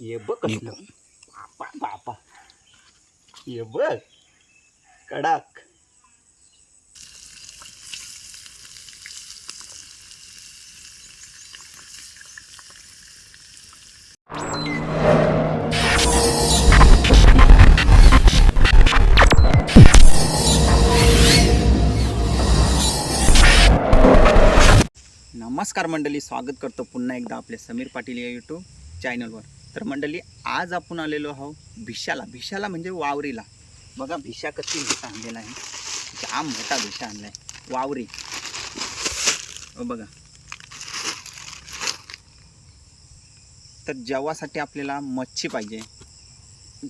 ये बघ कसलं. बापा बापा. ये बघ. कडक. नमस्कार मंडळी स्वागत करतो पुन्हा एकदा आपल्या समीर पाटील या यूट्यूब चॅनलवर तर मंडळी आज आपण आलेलो आहो भिशाला. भिशाला म्हणजे वावरीला. बघा भिशा कशी मोठा आणलेला आहे. जाम मोठा भिशा आणला आहे वावरी. अहो बघा. तर जेवासाठी आपल्याला मच्छी पाहिजे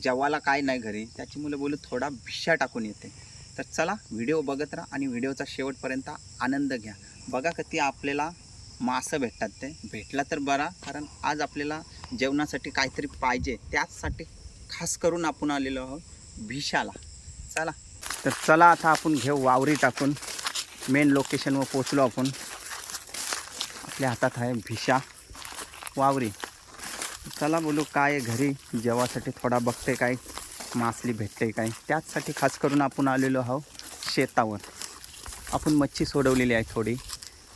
जेवाला काय नाही घरी त्याची मुलं बोलू थोडा भिशा टाकून येते. तर चला व्हिडिओ बघत राहा आणि व्हिडिओचा शेवटपर्यंत आनंद घ्या. बघा कधी आपल्याला मासं भेटतात ते. भेटला तर बरा कारण आज आपल्याला जेवणासाठी काहीतरी पाहिजे त्याचसाठी खास करून आपण आलेलो आहोत भिशाला. चला. तर चला आता आपण घेऊ वावरी टाकून. मेन लोकेशनवर पोचलो आपण. आपल्या हातात आहे भिशा वावरी. चला बोलू काय घरी? जेवासाठी थोडा बघते काय? मासली भेटते काय? त्याचसाठी खास करून आपण आलेलो आहोत शेतावर. आपण मच्छी सोडवलेली आहे थोडी.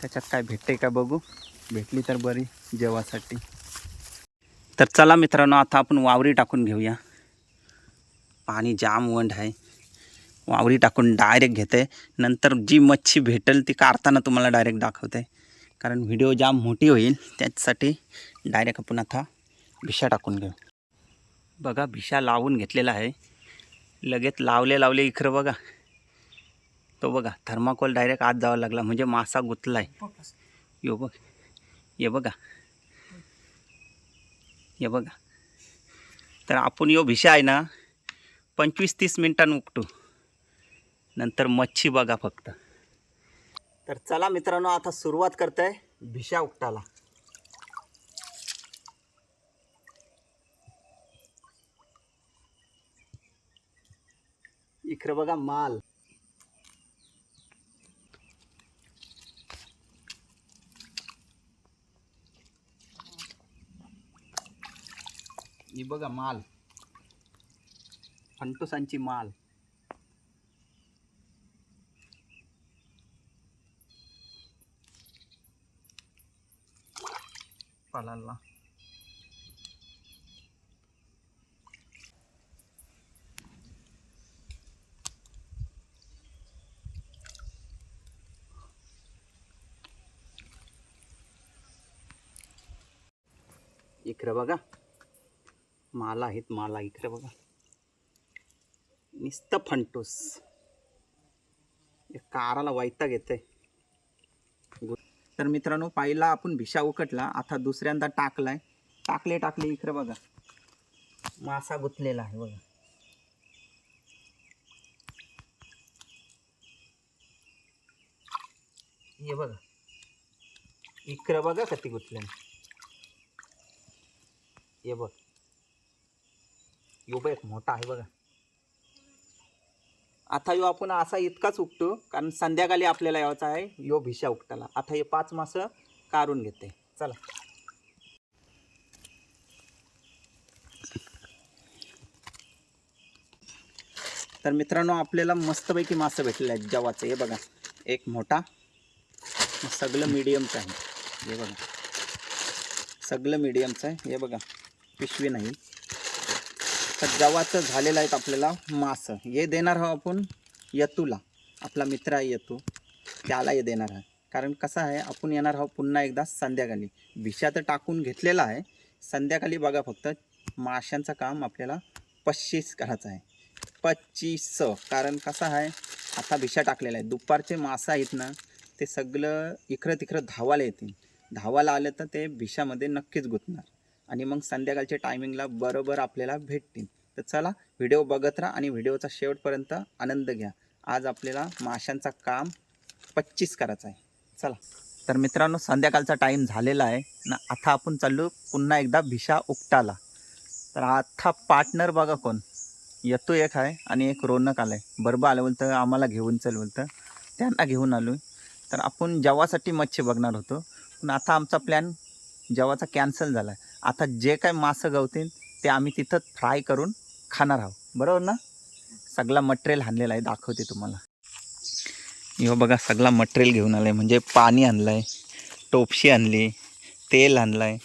त्याच्यात काय भेटते का बघू? भेटली तर बरी जेवासाठी. तर चला मित्रांनो आता आपण वावरी टाकून घेऊया. पाणी जाम वंड आहे. वावरी टाकून डायरेक्ट घेते. नंतर जी मच्छी भेटेल ती काढताना तुम्हाला डायरेक्ट दाखवते. कारण व्हिडिओ जाम मोठी होईल त्याच्यासाठी डायरेक्ट आपण आता भिशा टाकून घेऊ. बघा भिशा लावून घेतलेला आहे. लगेच लावले लावले इकडं बघा. तो बघा थर्माकोल डायरेक्ट आत जावं लागला. म्हणजे मासा गुतला आहे यो बघ ये बघा. हे बघा. तर आपण यो भिशा आहे ना पंचवीस तीस मिनटांनी उकटू नंतर मच्छी बघा फक्त. तर चला मित्रांनो आता सुरुवात करतोय भिशा उकटाला इकडे बघा माल. ही बघा माल. फंटोसांची माल. पालाला इकडे बघा. माला आहेत माला इकडे बघा. निस्त फंटूस. काराला वैताग येते तर मित्रांनो पहिला आपण भिशा उकटला आता दुसऱ्यांदा टाकलाय. टाकले टाकले इकडे बघा. मासा गुतलेला आहे बघा. हे बघा. इकडं बघा कती गुतल्या हे बघ. यो बघ एक मोठा आहे बघा. आता यो आपण असा इतकाच उकतो कारण संध्याकाळी आपल्याला यावाचा आहे यो भिशा उकटाला आता हे पाच मासं काढून घेते. चला. तर मित्रांनो आपल्याला मस्तपैकी मासं भेटलेले आहेत जवाचं. हे बघा एक मोठा सगळं मिडियमचं आहे. हे बघा सगळं मिडियमचं आहे. हे बघा पिशवी नाही. तर जवाचं झालेलं आहेत आपल्याला मासं. हे देणार आहोत आपण यतूला. आपला मित्र आहे यतू. त्याला हे देणार आहे. कारण कसं आहे आपण येणार आहोत पुन्हा एकदा संध्याकाळी. भिशा तर टाकून घेतलेला आहे. संध्याकाळी बघा फक्त माशांचं काम आपल्याला पस्तीस करायचं आहे. पच्चीस कारण कसं आहे आता भिशा टाकलेला आहे. दुपारचे मासं आहेत ना ते सगळं इकडं तिकडं धावायला येतील. धावायला आलं तर ते भिशामध्ये नक्कीच गुंतणार. आणि मग संध्याकाळच्या टायमिंगला बरोबर आपल्याला भेटतील. तर चला व्हिडिओ बघत राहा आणि व्हिडिओचा शेवटपर्यंत आनंद घ्या. आज आपल्याला माशांचा काम पच्चीस करायचं आहे. चला. तर मित्रांनो संध्याकाळचा टाईम झालेला आहे. ना आता आपण चाललो पुन्हा एकदा भिशा उकटाला. तर आता पार्टनर बघा कोण. येतो एक आहे आणि एक रोनक आलाय. बरोबर आलं बोलतं आम्हाला घेऊन चल बोलतं. त्यांना घेऊन आलो तर आपण जेवासाठी मच्छी बघणार होतो. पण आता आमचा प्लॅन जेवाचा कॅन्सल झाला आहे आता जे काय मासं गवतील ते आम्ही तिथं फ्राय करून खाणार आहोत. बरोबर ना? सगळा मटेरियल आणलेला आहे दाखवते तुम्हाला. हो बघा सगळा मटेरियल घेऊन आलं आहे म्हणजे पाणी आणलं आहे टोपशी आणली तेल आणलं आहे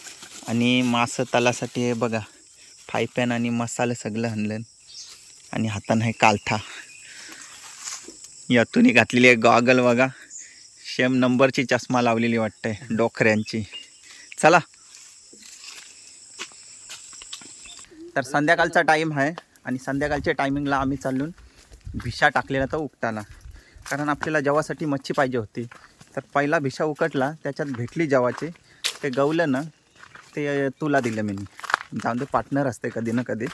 आणि मासं तलासाठी हे बघा फायपॅन पॅन आणि मसाले सगळं आणलं आणि हातानं आहे कालथा. यातून घातलेली आहे गॉगल बघा. शेम नंबरची चष्मा लावलेली वाटते डोकऱ्यांची. चला तर संध्याकाळचा टाईम आहे आणि संध्याकाळच्या टायमिंगला आम्ही चालून भिशा टाकलेला तर उकटाला कारण आपल्याला जेवासाठी मच्छी पाहिजे होती. तर पहिला भिशा उकटला त्याच्यात भेटली जेवाची. ते गवलं ना ते तुला दिलं मी. जाऊन ते पार्टनर असते कधी ना कधी.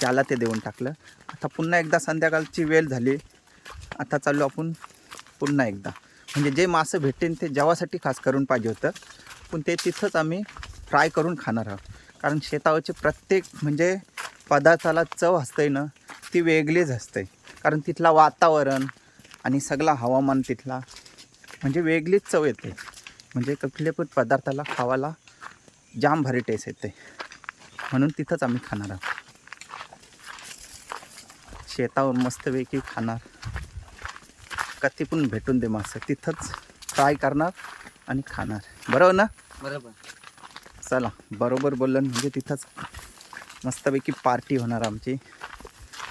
त्याला ते देऊन टाकलं. आता पुन्हा एकदा संध्याकाळची वेळ झाली. आता चाललो आपण पुन्हा एकदा. म्हणजे जे मासं भेटेन ते जेवासाठी खास करून पाहिजे होतं. पण ते तिथंच आम्ही फ्राय करून खाणार आहोत. कारण शेतावरचे प्रत्येक म्हणजे पदार्थाला चव असते ना ती वेगळीच असते. कारण तिथला वातावरण आणि सगळा हवामान तिथला म्हणजे वेगळीच चव येते. म्हणजे कुठले पण पदार्थाला खावाला जाम भारी टेस्ट येते. म्हणून तिथंच आम्ही खाणार आहोत. शेतावर मस्तपैकी खाणार. कधी पण भेटून दे मासं तिथंच ट्राय करणार आणि खाणार. बरोबर ना? बरोबर. चला बरोबर बोललं म्हणजे तिथंच मस्तपैकी पार्टी होणार आमची.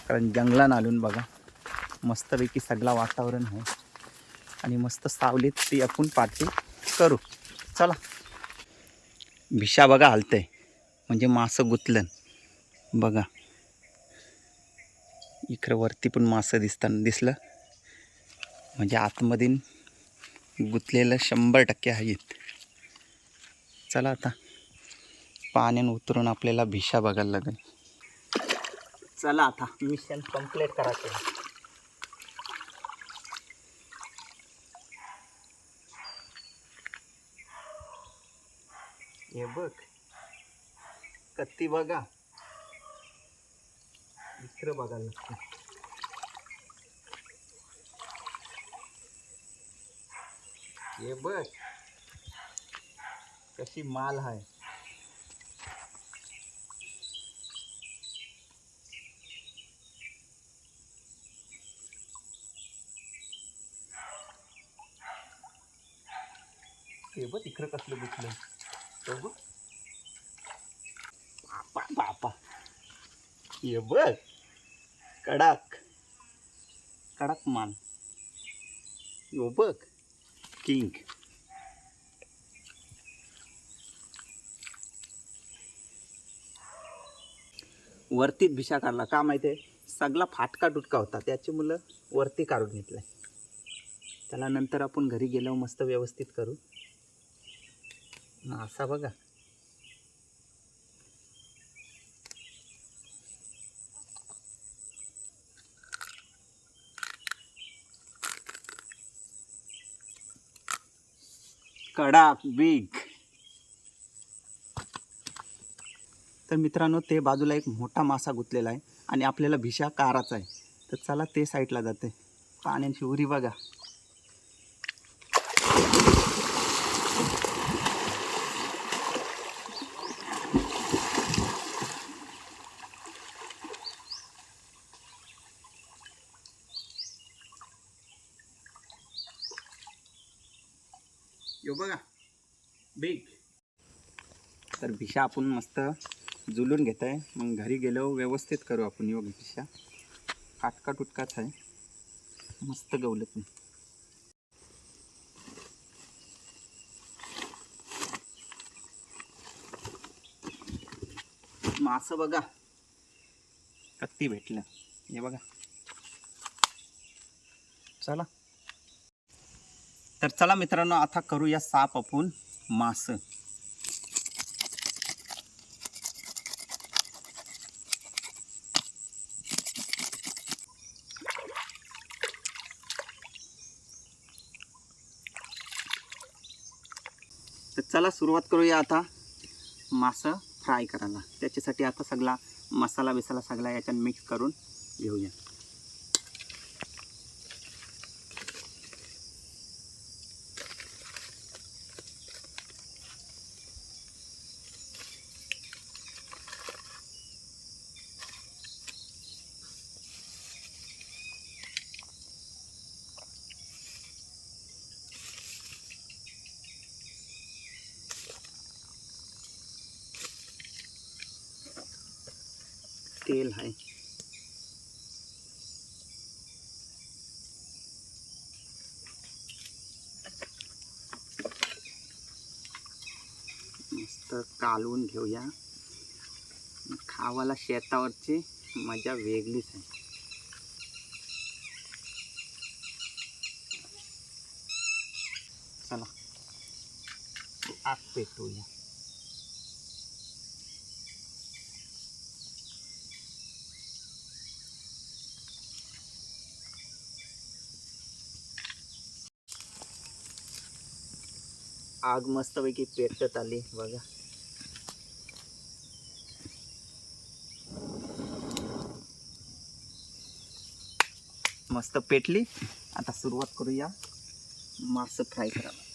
कारण जंगलात आलून बघा मस्तपैकी सगळा वातावरण आहे. आणि मस्त सावलीत ती आपण पार्टी करू. चला. भिशा बघा हलतंय म्हणजे मासं गुतलं बघा. इकडं वरती पण मासं दिसताना दिसलं? म्हणजे आतमधून गुतलेलं शंभर टक्के आहेत चला आता. पाण्यानं उतरून आपल्याला भिशा बघायला लागेल. चला आता मिशन कंप्लीट करायचं आहे. हे बघ कत्ती बघा. इकडं बघायला लागतं हे बघ कशी माल आहे हे बघ इकडं कसलं गुतलं तो बघ. बापा बापा. ये बघ. कडक. कडक माल. यो बघ. किंग. वरतीच भिशा काढला. का माहिती आहे सगळा फाटका टुटका होता. त्याची मुलं वरती काढून घेतलं त्याला नंतर आपण घरी गेल्यावर मस्त व्यवस्थित करू. मासा बघा. कडाक बिग तर मित्रांनो ते बाजूला एक मोठा मासा गुंतलेला आहे आणि आपल्याला भिशा काराचा आहे. तर चला ते साईडला जाते. पाण्याची उरी बघा यो बघा बिग तर भिशा आपण मस्त जुलून घेत आहे मग घरी गेलो व्यवस्थित करू आपण. योग भिशा. काटका टुटकाच आहे. मस्त गवलं पण. मासं बघा. कत्ती भेटलं. हे बघा. चला. तर चला मित्रांनो आता करूया साप आपण मासं. तर चला सुरुवात करूया आता मासं फ्राय करायला. त्याच्यासाठी आता सगळा मसाला बिसाला सगळा याच्यात मिक्स करून घेऊया. तेल आहे मस्त कालवून घेऊया। खावाला शेतावरची मजा वेगळीच आहे। चला आग पेटवूया। आग मस्तपैकी पेटत आली बघा. मस्त पेटली. आता सुरुवात करूया. मास फ्राय करायला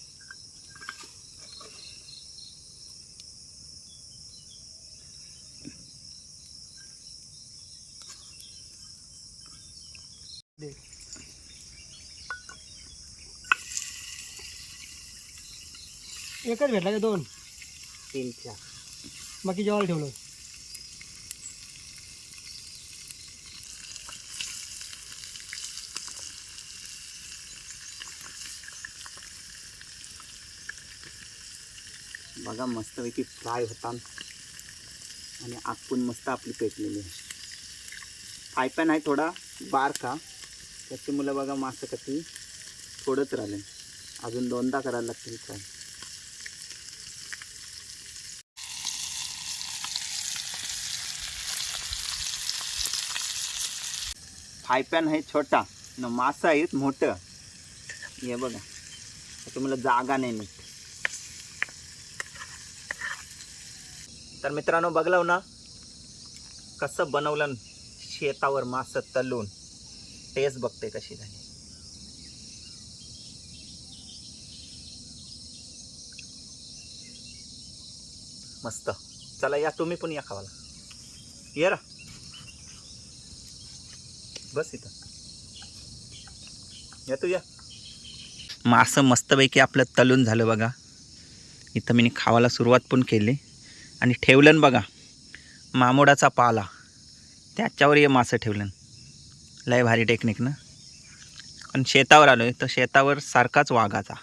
एकच भेटला का दोन? तीन चार बाकी जेवायला ठेवलं. बघा मस्तपैकी फ्राय होतात आणि पण मस्त आपली पेटलेली आहे. फ्राय पॅन आहे थोडा बारका. त्याची मुलं बघा मासं कधी थोडंच राहिले. अजून दोनदा करायला लागतील फ्राय. फ्राय पॅन आहे छोटा न मासं आहेत मोठं. हे बघा. तुम्हाला जागा नाही नीट तर मित्रांनो बघलाव ना? कसं बनवलं शेतावर मासं तलून. टेस्ट बघते कशी झाली. मस्त. चला या तुम्ही पण या खावाला. ये रा. बस इथं. या तू या. मासं मस्तपैकी आपलं तलून झालं बघा. इथं मी खावायला सुरुवात पण केली. आणि ठेवलं बघा मामोडाचा पाला. त्याच्यावर हे मासं ठेवलं लय भारी टेक्निक ना. पण शेतावर आलो आहे तर शेतावर सारखाच वाघाचा.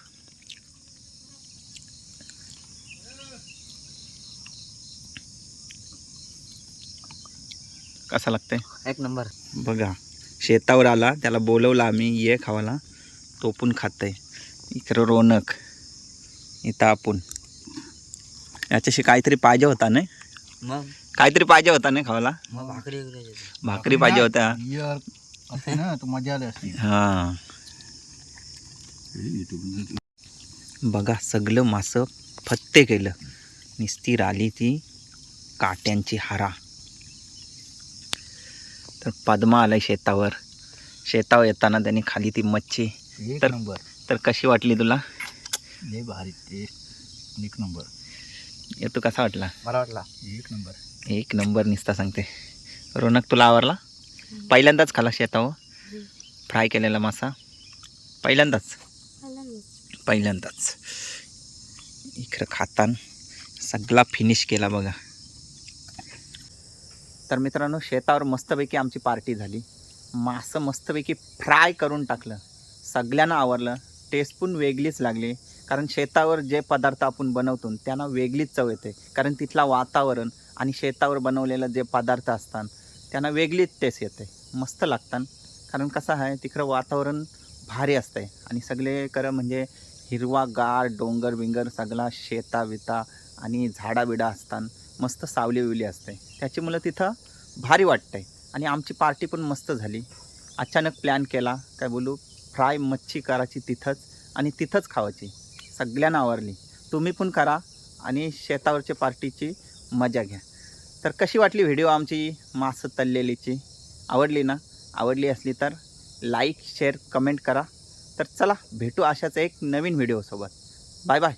कसा लागतंय? एक नंबर. बघा. शेतावर आला त्याला बोलवलं आम्ही ये खावाला. तो पण खातंय. इकडं रोनक. इथं आपण. याच्याशी काहीतरी पाहिजे होता नाही? मग? काहीतरी पाहिजे होता नाही खावाला? मग भाकरी भाकरी पाहिजे होत्या. असते ना तू मजा आली असती. हां. बघा सगळं मासं फत्ते केलं. निस्ती राली ती काट्यांची हारा. तर पद्मा आलाय शेतावर. शेतावर येताना त्यांनी खाली ती मच्छी. एक तर- नंबर. तर कशी वाटली तुला? लय भारी टेस्ट एक नंबर. ये तू कसा वाटला? बरा वाटला. एक नंबर. एक नंबर निसता सांगते. रोनक तुला आवरला? पहिल्यांदाच खाला शेतावर? फ्राय केलेला मासा? पहिल्यांदाच? पहिल्यांदाच. इकडं खातान. सगळा फिनिश केला बघा. तर मित्रांनो शेतावर मस्तपैकी आमची पार्टी झाली. मासं मस्तपैकी फ्राय करून टाकलं. सगळ्यांना आवडलं टेस्ट पण वेगळीच लागली. कारण शेतावर जे पदार्थ आपण बनवतो त्यांना वेगळीच चव येते. कारण तिथला वातावरण आणि शेतावर बनवलेलं जे पदार्थ असतात त्यांना वेगळीच टेस्ट येते. मस्त लागतात. कारण कसं आहे तिकडं वातावरण भारी असतंय. आणि सगळे खरं म्हणजे हिरवा गार डोंगर बिंगर सगळा शेता बिता आणि झाडा बिडा असतात. मस्त सावली विवली असते. त्याची मुलं तिथं भारी वाटतंय. आणि आमची पार्टी पण मस्त झाली. अचानक प्लॅन केला. काय बोलू? फ्राय मच्छी करायची तिथंच आणि तिथंच खावायची. सगळ्यांना आवडली तुम्ही पण करा आणि शेतावरच्या पार्टीची मजा घ्या. तर कशी वाटली व्हिडिओ आमची? मासं तललेलीची. आवडली ना? आवडली असली तर लाईक शेअर कमेंट करा. तर चला भेटू अशाच एक नवीन व्हिडिओसोबत बाय बाय